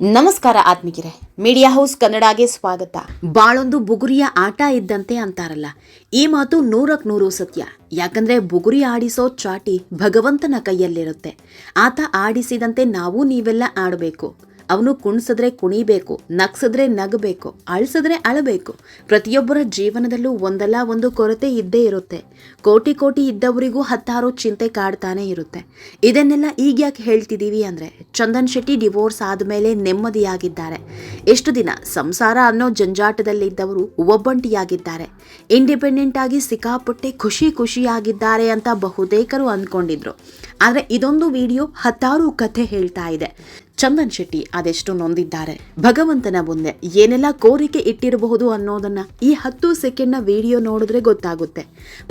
ನಮಸ್ಕಾರ ಆತ್ಮಿಕಿರೆ media house ಕನ್ನಡಗೆ ಸ್ವಾಗತ. ಬಾಳೊಂದು ಬುಗುರಿಯ ಆಟ ಇದ್ದಂತೆ ಅಂತಾರಲ್ಲ. ಈ ಮಾತು ನೂರಕ್ ನೂರು ಸತ್ಯ. ಯಾಕಂದ್ರೆ ಬುಗುರಿ ಆಡಿಸೋ ಚಾಟಿ ಭಗವಂತನ ಕೈಯಲ್ಲಿರುತ್ತೆ. ಆತ ಆಡಿಸಿದಂತೆ ನಾವು ನೀವೆಲ್ಲ ಆಡಬೇಕು. ಅವನು ಕುಣಿಸಿದ್ರೆ ಕುಣಿಬೇಕು, ನಗ್ಸಿದ್ರೆ ನಗಬೇಕು, ಅಳಿಸಿದ್ರೆ ಅಳಬೇಕು. ಪ್ರತಿಯೊಬ್ಬರ ಜೀವನದಲ್ಲೂ ಒಂದಲ್ಲ ಒಂದು ಕೊರತೆ ಇದ್ದೇ ಇರುತ್ತೆ. ಕೋಟಿ ಕೋಟಿ ಇದ್ದವರಿಗೂ ಹತ್ತಾರು ಚಿಂತೆ ಕಾಡ್ತಾನೆ ಇರುತ್ತೆ. ಇದನ್ನೆಲ್ಲ ಈಗ ಯಾಕೆ ಹೇಳ್ತಿದ್ದೀವಿ ಅಂದರೆ, ಚಂದನ್ ಶೆಟ್ಟಿ ಡಿವೋರ್ಸ್ ಆದಮೇಲೆ ನೆಮ್ಮದಿಯಾಗಿದ್ದಾರೆ. ಎಷ್ಟು ದಿನ ಸಂಸಾರ ಅನ್ನೋ ಜಂಜಾಟದಲ್ಲಿದ್ದವರು ಒಬ್ಬಂಟಿಯಾಗಿದ್ದಾರೆ. ಇಂಡಿಪೆಂಡೆಂಟ್ ಆಗಿ ಸಿಕ್ಕಾಪಟ್ಟೆ ಖುಷಿ ಖುಷಿಯಾಗಿದ್ದಾರೆ ಅಂತ ಬಹುತೇಕರು ಅಂದ್ಕೊಂಡಿದ್ರು. ಆದರೆ ಇದೊಂದು ವಿಡಿಯೋ ಹತ್ತಾರು ಕಥೆ ಹೇಳ್ತಾ ಇದೆ. ಚಂದನ್ ಶೆಟ್ಟಿ ಅದೆಷ್ಟು ನೊಂದಿದ್ದಾರೆ. ಭಗವಂತನ ಮುಂದೆ ಏನೆಲ್ಲ ಕೋರಿಕೆ ಇಟ್ಟಿರಬಹುದು ಅನ್ನೋದನ್ನ ಈ ಹತ್ತು ಸೆಕೆಂಡ್ನ ವಿಡಿಯೋ ನೋಡಿದ್ರೆ ಗೊತ್ತಾಗುತ್ತೆ.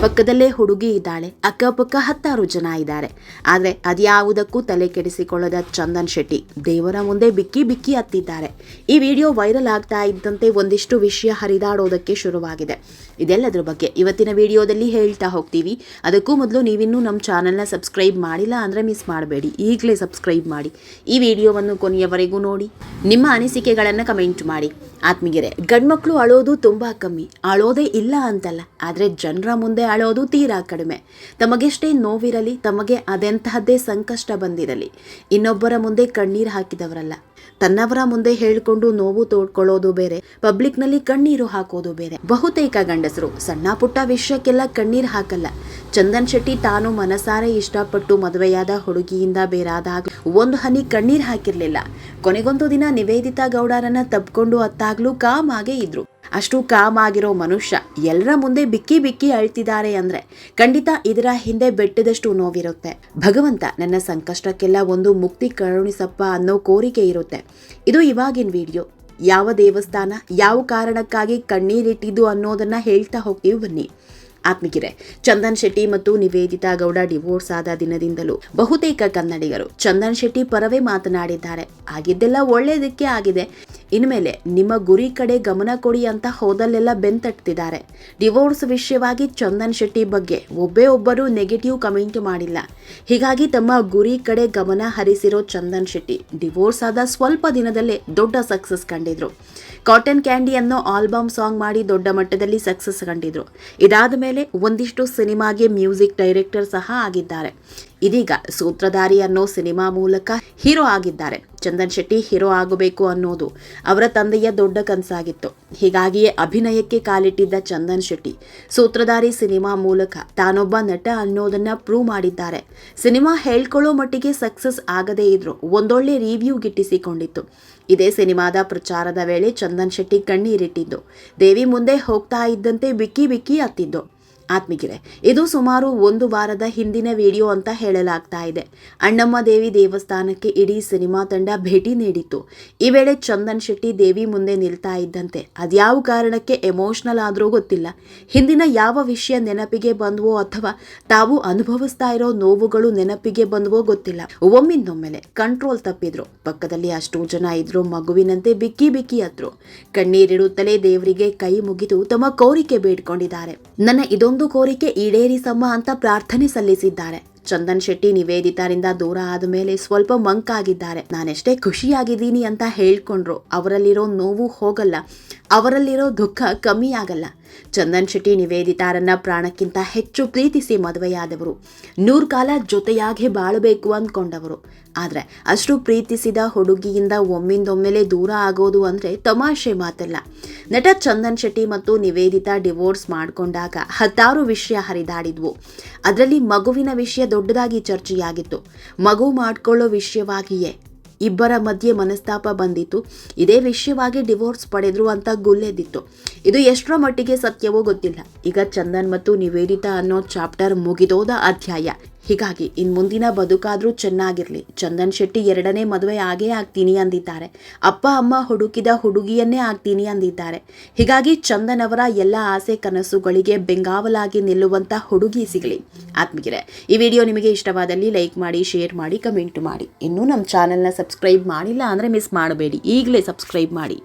ಪಕ್ಕದಲ್ಲೇ ಹುಡುಗಿ ಇದ್ದಾಳೆ, ಅಕ್ಕಪಕ್ಕ ಹತ್ತಾರು ಜನ ಇದ್ದಾರೆ. ಆದರೆ ಅದ್ಯಾವುದಕ್ಕೂ ತಲೆ ಕೆಡಿಸಿಕೊಳ್ಳದ ಚಂದನ್ ಶೆಟ್ಟಿ ದೇವರ ಮುಂದೆ ಬಿಕ್ಕಿ ಬಿಕ್ಕಿ ಹತ್ತಿದ್ದಾರೆ. ಈ ವಿಡಿಯೋ ವೈರಲ್ ಆಗ್ತಾ ಇದ್ದಂತೆ ಒಂದಿಷ್ಟು ವಿಷಯ ಹರಿದಾಡೋದಕ್ಕೆ ಶುರುವಾಗಿದೆ. ಇದೆಲ್ಲದರ ಬಗ್ಗೆ ಇವತ್ತಿನ ವಿಡಿಯೋದಲ್ಲಿ ಹೇಳ್ತಾ ಹೋಗ್ತೀವಿ. ಅದಕ್ಕೂ ಮೊದಲು ನೀವಿನ್ನೂ ನಮ್ಮ ಚಾನಲ್ನ ಸಬ್ಸ್ಕ್ರೈಬ್ ಮಾಡಿಲ್ಲ ಅಂದರೆ ಮಿಸ್ ಮಾಡಬೇಡಿ. ಈಗಲೇ ಸಬ್ಸ್ಕ್ರೈಬ್ ಮಾಡಿ. ಈ ವಿಡಿಯೋವನ್ನು ಕೊನೆಯವರೆಗೂ ನೋಡಿ. ನಿಮ್ಮ ಅನಿಸಿಕೆಗಳನ್ನು ಕಮೆಂಟ್ ಮಾಡಿ. ಆತ್ಮೀಗೆರೆ ಗಂಡ್ಮಕ್ಳು ಅಳೋದು ತುಂಬ ಕಮ್ಮಿ. ಅಳೋದೇ ಇಲ್ಲ ಅಂತಲ್ಲ. ಆದರೆ ಜನರ ಮುಂದೆ ಅಳೋದು ತೀರಾ ಕಡಿಮೆ. ತಮಗೆಷ್ಟೇ ನೋವಿರಲಿ, ತಮಗೆ ಅದೆಂತಹದ್ದೇ ಸಂಕಷ್ಟ ಬಂದಿರಲಿ. ಇನ್ನೊಬ್ಬರ ಮುಂದೆ ಕಣ್ಣೀರು ಹಾಕಿದವರಲ್ಲ. ತನ್ನವರ ಮುಂದೆ ಹೇಳಿಕೊಂಡು ನೋವು ತೋಡ್ಕೊಳ್ಳೋದು ಬೇರೆ, ಪಬ್ಲಿಕ್ನಲ್ಲಿ ಕಣ್ಣೀರು ಹಾಕೋದು ಬೇರೆ. ಬಹುತೇಕ ಗಂಡಸರು ಸಣ್ಣ ಪುಟ್ಟ ವಿಷಯಕ್ಕೆಲ್ಲ ಕಣ್ಣೀರು ಹಾಕಲ್ಲ. ಚಂದನ್ ಶೆಟ್ಟಿ ತಾನು ಮನಸಾರೆ ಇಷ್ಟಪಟ್ಟು ಮದುವೆಯಾದ ಹುಡುಗಿಯಿಂದ ಬೇರಾದಾಗ ಒಂದು ಹನಿ ಕಣ್ಣೀರು ಹಾಕಿರ್ಲಿಲ್ಲ. ಕೊನೆಗೊಂದು ದಿನ ನಿವೇದಿತಾ ಗೌಡರನ್ನ ತಪ್ಕೊಂಡು ಅತ್ತಾಗ್ಲೂ ಕಾಮಾಗೆ ಇದ್ರು. ಅಷ್ಟು ಕಾಮ್ ಆಗಿರೋ ಮನುಷ್ಯ ಎಲ್ಲರ ಮುಂದೆ ಬಿಕ್ಕಿ ಬಿಕ್ಕಿ ಅಳ್ತಿದ್ದಾರೆ ಅಂದ್ರೆ ಖಂಡಿತ ಇದರ ಹಿಂದೆ ಬೆಟ್ಟದಷ್ಟು ನೋವಿರುತ್ತೆ. ಭಗವಂತ ನನ್ನ ಸಂಕಷ್ಟಕ್ಕೆಲ್ಲ ಒಂದು ಮುಕ್ತಿ ಕರುಣಿಸಪ್ಪ ಅನ್ನೋ ಕೋರಿಕೆ ಇರುತ್ತೆ. ಇದು ಇವಾಗಿನ ವಿಡಿಯೋ. ಯಾವ ದೇವಸ್ಥಾನ ಯಾವ ಕಾರಣಕ್ಕಾಗಿ ಕಣ್ಣೀರಿಟ್ಟಿದ್ದು ಅನ್ನೋದನ್ನ ಹೇಳ್ತಾ ಹೋಗ್ತೀವಿ ಬನ್ನಿ. ಆತ್ಮಿಕಿರೆ. ಚಂದನ್ ಶೆಟ್ಟಿ ಮತ್ತು ನಿವೇದಿತಾ ಗೌಡ ಡಿವೋರ್ಸ್ ಆದ ದಿನದಿಂದಲೂ ಬಹುತೇಕ ಕನ್ನಡಿಗರು ಚಂದನ್ ಶೆಟ್ಟಿ ಪರವೇ ಮಾತನಾಡಿದ್ದಾರೆ. ಆಗಿದ್ದೆಲ್ಲ ಒಳ್ಳೆಯದಕ್ಕೆ ಆಗಿದೆ. ಇನ್ಮೇಲೆ ನಿಮ್ಮ ಗುರಿ ಕಡೆ ಗಮನ ಕೊಡಿ ಅಂತ ಹೋದಲ್ಲೆಲ್ಲ ಬೆಂತಟ್ತಿದ್ದಾರೆ. ಡಿವೋರ್ಸ್ ವಿಷಯವಾಗಿ ಚಂದನ್ ಶೆಟ್ಟಿ ಬಗ್ಗೆ ಒಬ್ಬೇ ಒಬ್ಬರು ನೆಗೆಟಿವ್ ಕಮೆಂಟ್ ಮಾಡಿಲ್ಲ. ಹೀಗಾಗಿ ತಮ್ಮ ಗುರಿ ಕಡೆ ಗಮನ ಹರಿಸಿರೋ ಚಂದನ್ ಶೆಟ್ಟಿ ಡಿವೋರ್ಸ್ ಆದ ಸ್ವಲ್ಪ ದಿನದಲ್ಲೇ ದೊಡ್ಡ ಸಕ್ಸಸ್ ಕಂಡಿದ್ರು. ಕಾಟನ್ ಕ್ಯಾಂಡಿ ಅನ್ನೋ ಆಲ್ಬಮ್ ಸಾಂಗ್ ಮಾಡಿ ದೊಡ್ಡ ಮಟ್ಟದಲ್ಲಿ ಸಕ್ಸಸ್ ಕಂಡಿದ್ರು. ಇದಾದ ಮೇಲೆ ಒಂದಿಷ್ಟು ಸಿನಿಮಾಗೆ ಮ್ಯೂಸಿಕ್ ಡೈರೆಕ್ಟರ್ ಸಹ ಆಗಿದ್ದಾರೆ. ಇದೀಗ ಸೂತ್ರಧಾರಿ ಅನ್ನೋ ಸಿನಿಮಾ ಮೂಲಕ ಹೀರೋ ಆಗಿದ್ದಾರೆ. ಚಂದನ್ ಶೆಟ್ಟಿ ಹೀರೋ ಆಗಬೇಕು ಅನ್ನೋದು ಅವರ ತಂದೆಯ ದೊಡ್ಡ ಕನಸಾಗಿತ್ತು. ಹೀಗಾಗಿಯೇ ಅಭಿನಯಕ್ಕೆ ಕಾಲಿಟ್ಟಿದ್ದ ಚಂದನ್ ಶೆಟ್ಟಿ ಸೂತ್ರಧಾರಿ ಸಿನಿಮಾ ಮೂಲಕ ತಾನೊಬ್ಬ ನಟ ಅನ್ನೋದನ್ನ ಪ್ರೂವ್ ಮಾಡಿದ್ದಾರೆ. ಸಿನಿಮಾ ಹೇಳ್ಕೊಳ್ಳೋ ಮಟ್ಟಿಗೆ ಸಕ್ಸಸ್ ಆಗದೇ ಇದ್ರು ಒಂದೊಳ್ಳೆ ರಿವ್ಯೂ ಗಿಟ್ಟಿಸಿಕೊಂಡಿತ್ತು. ಇದೇ ಸಿನಿಮಾದ ಪ್ರಚಾರದ ವೇಳೆ ಚಂದನ್ ಶೆಟ್ಟಿ ಕಣ್ಣೀರಿಟ್ಟಿದ್ದು. ದೇವಿ ಮುಂದೆ ಹೋಗ್ತಾ ಇದ್ದಂತೆ ಬಿಕ್ಕಿ ಬಿಕ್ಕಿ ಹತ್ತಿದ್ದು ಆತ್ಮಿಗಿರೆ ಇದು ಸುಮಾರು ಒಂದು ವಾರದ ಹಿಂದಿನ ವಿಡಿಯೋ ಅಂತ ಹೇಳಲಾಗ್ತಾ ಇದೆ. ಅಣ್ಣಮ್ಮ ದೇವಿ ದೇವಸ್ಥಾನಕ್ಕೆ ಇಡೀ ಸಿನಿಮಾ ತಂಡ ಭೇಟಿ ನೀಡಿತ್ತು. ಈ ವೇಳೆ ಚಂದನ್ ಶೆಟ್ಟಿ ದೇವಿ ಮುಂದೆ ನಿಲ್ತಾ ಇದ್ದಂತೆ. ಅದ್ಯಾವ ಕಾರಣಕ್ಕೆ ಎಮೋಷನಲ್ ಆದರೂ ಗೊತ್ತಿಲ್ಲ. ಹಿಂದಿನ ಯಾವ ವಿಷಯ ನೆನಪಿಗೆ ಬಂದವೋ ಅಥವಾ ತಾವು ಅನುಭವಿಸ್ತಾ ಇರೋ ನೋವುಗಳು ನೆನಪಿಗೆ ಬಂದವೋ ಗೊತ್ತಿಲ್ಲ. ಒಮ್ಮಿಂದೊಮ್ಮೆಲೆ ಕಂಟ್ರೋಲ್ ತಪ್ಪಿದ್ರು. ಪಕ್ಕದಲ್ಲಿ ಅಷ್ಟು ಜನ ಇದ್ರು, ಮಗುವಿನಂತೆ ಬಿಕ್ಕಿ ಬಿಕ್ಕಿ ಅದ್ರು ಕಣ್ಣೀರಿಡುತ್ತಲೇ ದೇವರಿಗೆ ಕೈ ಮುಗಿದು ತಮ್ಮ ಕೋರಿಕೆ ಬೇಡ್ಕೊಂಡಿದ್ದಾರೆ. ನನ್ನ ಇದೊಂದು ಕೋರಿಕೆ ಈಡೇರಿಸಮ್ಮ ಅಂತ ಪ್ರಾರ್ಥನೆ ಸಲ್ಲಿಸಿದ್ದಾರೆ. ಚಂದನ್ ಶೆಟ್ಟಿ ನಿವೇದಿತಾರಿಂದ ದೂರ ಆದ ಮೇಲೆ ಸ್ವಲ್ಪ ಮಂಕಾಗಿದ್ದಾರೆ. ನಾನೆಷ್ಟೇ ಖುಷಿಯಾಗಿದ್ದೀನಿ ಅಂತ ಹೇಳ್ಕೊಂಡ್ರು. ಅವರಲ್ಲಿರೋ ನೋವು ಹೋಗಲ್ಲ. ಅವರಲ್ಲಿರೋ ದುಃಖ ಕಮ್ಮಿ ಆಗಲ್ಲ ಚಂದನ್ ಶೆಟ್ಟಿ ನಿವೇದಿತಾರನ್ನ ಪ್ರಾಣಕ್ಕಿಂತ ಹೆಚ್ಚು ಪ್ರೀತಿಸಿ ಮದುವೆಯಾದವರು. ನೂರು ಕಾಲ ಜೊತೆಯಾಗಿ ಬಾಳಬೇಕು ಅಂದ್ಕೊಂಡವರು ಆದರೆ ಅಷ್ಟು ಪ್ರೀತಿಸಿದ ಹುಡುಗಿಯಿಂದ ಒಮ್ಮಿಂದೊಮ್ಮೆಲೆ ದೂರ ಆಗೋದು ಅಂದರೆ ತಮಾಷೆ ಮಾತಲ್ಲ. ನಟ ಚಂದನ್ ಶೆಟ್ಟಿ ಮತ್ತು ನಿವೇದಿತಾ ಡಿವೋರ್ಸ್ ಮಾಡಿಕೊಂಡಾಗ ಹತ್ತಾರು ವಿಷಯ ಹರಿದಾಡಿದ್ವು. ಅದರಲ್ಲಿ ಮಗುವಿನ ವಿಷಯ ದೊಡ್ಡದಾಗಿ ಚರ್ಚೆಯಾಗಿತ್ತು. ಮಗು ಮಾಡ್ಕೊಳ್ಳೋ ವಿಷಯವಾಗಿಯೇ ಇಬ್ಬರ ಮಧ್ಯೆ ಮನಸ್ತಾಪ ಬಂದಿತ್ತು. ಇದೇ ವಿಷಯವಾಗಿ ಡಿವೋರ್ಸ್ ಪಡೆದ್ರು ಅಂತ ಗುಲ್ಲೆದಿತ್ತು ಇದು ಎಷ್ಟರ ಮಟ್ಟಿಗೆ ಸತ್ಯವೋ ಗೊತ್ತಿಲ್ಲ. ಈಗ ಚಂದನ್ ಮತ್ತು ನಿವೇದಿತಾ ಅನ್ನೋ ಚಾಪ್ಟರ್ ಮುಗಿದೋದ ಅಧ್ಯಾಯ. ಹೀಗಾಗಿ ಇನ್ ಮುಂದಿನ ಬದುಕಾದರೂ ಚೆನ್ನಾಗಿರ್ಲಿ. ಚಂದನ್ ಶೆಟ್ಟಿ ಎರಡನೇ ಮದುವೆ ಆಗೇ ಆಗ್ತೀನಿ ಅಂದಿದ್ದಾರೆ. ಅಪ್ಪ, ಅಮ್ಮ ಹುಡುಕಿದ ಹುಡುಗಿಯನ್ನೇ ಆಗ್ತೀನಿ ಅಂದಿದ್ದಾರೆ. ಹೀಗಾಗಿ ಚಂದನ್ ಅವರ ಎಲ್ಲ ಆಸೆ ಕನಸುಗಳಿಗೆ ಬೆಂಗಾವಲಾಗಿ ನಿಲ್ಲುವಂತ ಹುಡುಗಿ ಸಿಗಲಿ. ಆತ್ಮಗಿರೆ ಈ ವಿಡಿಯೋ ನಿಮಗೆ ಇಷ್ಟವಾದಲ್ಲಿ ಲೈಕ್ ಮಾಡಿ, ಶೇರ್ ಮಾಡಿ, ಕಮೆಂಟ್ ಮಾಡಿ. ಇನ್ನೂ ನಮ್ಮ ಚಾನೆಲ್ನ ಸಬ್ಸ್ಕ್ರೈಬ್ ಮಾಡಿಲ್ಲ ಅಂದರೆ ಮಿಸ್ ಮಾಡಬೇಡಿ. ಈಗಲೇ ಸಬ್ಸ್ಕ್ರೈಬ್ ಮಾಡಿ.